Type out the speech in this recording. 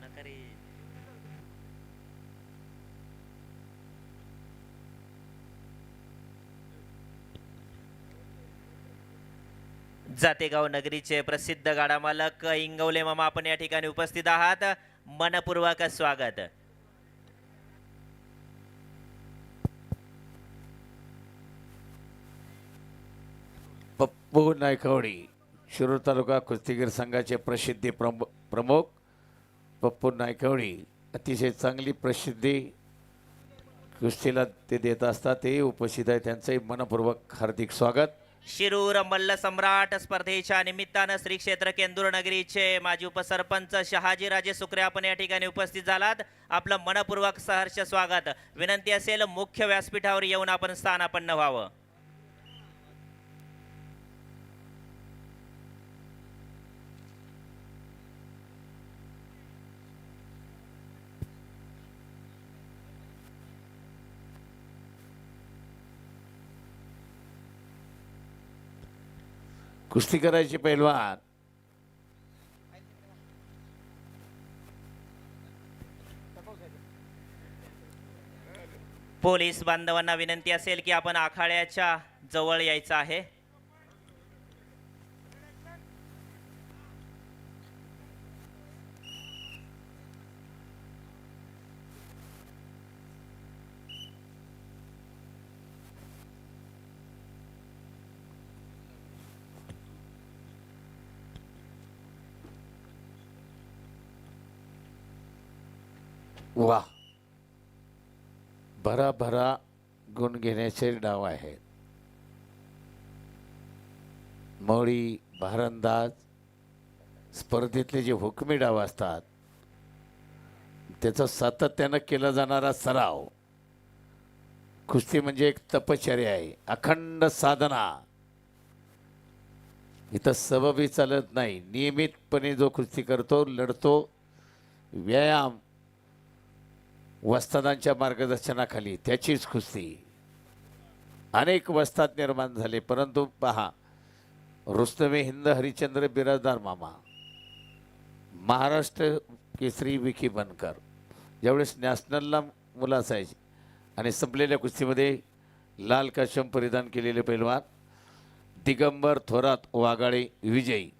नका रे जातेगाव नगरीचे प्रसिद्ध गाडा मालक इंगवले मामा आपण या ठिकाणी उपस्थित आहात. मनपूर्वक स्वागत. पप्पू नायकवडी शिरूर तालुका कुस्तीगीर संघाचे प्रसिद्धी प्रम प्रमुख. पप्पू नायकवडी अतिशय चांगली प्रसिद्धी कुस्तीला ते देत असतात. ते उपस्थित आहे त्यांचंही मनपूर्वक हार्दिक स्वागत. शिरूर मल्ल सम्राट स्पर्धेच्या निमित्तानं श्री क्षेत्र केंदूर नगरीचे माजी उपसरपंच शहाजी राजे आपण या ठिकाणी उपस्थित झालात. आपलं मनपूर्वक सहर्ष स्वागत. विनंती असेल मुख्य व्यासपीठावर येऊन आपण स्थानापन्न व्हावं. कुस्ती करायची पैलवान. पोलीस बांधवांना विनंती असेल की आपण आखाड्याच्या जवळ यायचं आहे. वा. भराभरा गुण घेण्याचे डाव आहेत. मोळी भारंदाज स्पर्धेतले जे हुकमी डाव असतात त्याचा सातत्यानं केला जाणारा सराव कुस्ती म्हणजे एक तपश्चर्या आहे. अखंड साधना. इथं सबबी चालत नाही. नियमितपणे जो कुस्ती करतो लढतो व्यायाम वस्तादांच्या मार्गदर्शनाखाली. त्याचीच कुस्ती. अनेक वस्ताद निर्माण झाले. परंतु पहा रुस्तमे हिंद हरिश्चंद्र बिराजदार मामा. महाराष्ट्र केसरी विकी बनकर. ज्यावेळेस नॅशनलला मुलं असायची आणि संपलेल्या कुस्तीमध्ये लाल काशम परिधान केलेले पैलवान दिगंबर थोरात वाघाळे विजयी.